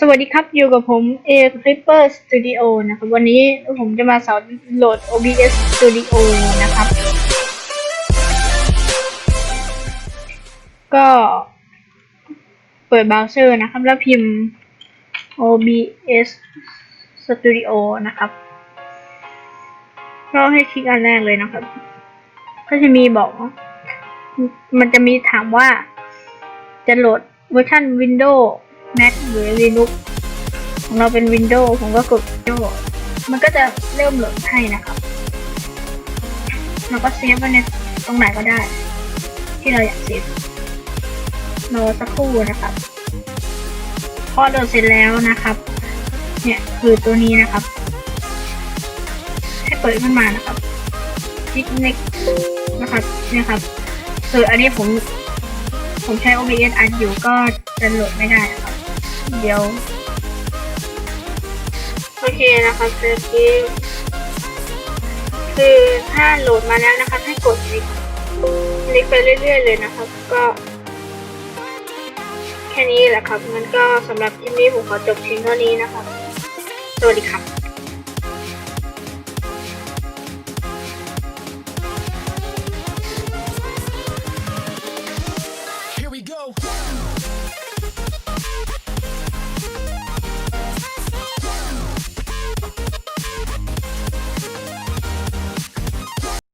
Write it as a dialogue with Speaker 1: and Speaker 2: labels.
Speaker 1: สวัสดีครับ อยู่กับผม A Clipper Studio นะครับ วันนี้ผมจะมาสอนโหลด OBS Studio นะครับ ก็เปิดเบราว์เซอร์นะครับ แล้วพิมพ์ OBS Studio นะครับ ก็ให้คลิกอันแรกเลยนะครับ ก็จะมีบอก มันจะมีถามว่าจะโหลดเวอร์ชัน Windows Mac หรือ Linux ของเราเป็น Windows ผมก็กด Windows มันก็จะเริ่มโหลดให้นะครับเราก็เซฟไว้ในตรงไหนก็ได้ ที่เราอยากเซฟรอสักครู่นะครับ พอโหลดเสร็จแล้วนะครับ เนี่ยคือตัวนี้นะครับ ให้เปิดขึ้นมานะครับคลิก next นะครับเนี่ยครับคืออันนี้ผมผมใช้ OBS อัดอยู่ก็จะโหลดไม่ได้นะครับ เดี๋ยว โอเคนะครับเมื่อกี้คือถ้าโหลดมาแล้วนะครับให้กดลิกลิกไปเรื่อย ๆ เลยนะครับก็แค่นี้แหละครับงั้นก็สำหรับคลิปนี้ผมขอจบเพียงเท่านี้นะครับสวัสดีครับ
Speaker 2: Here we go.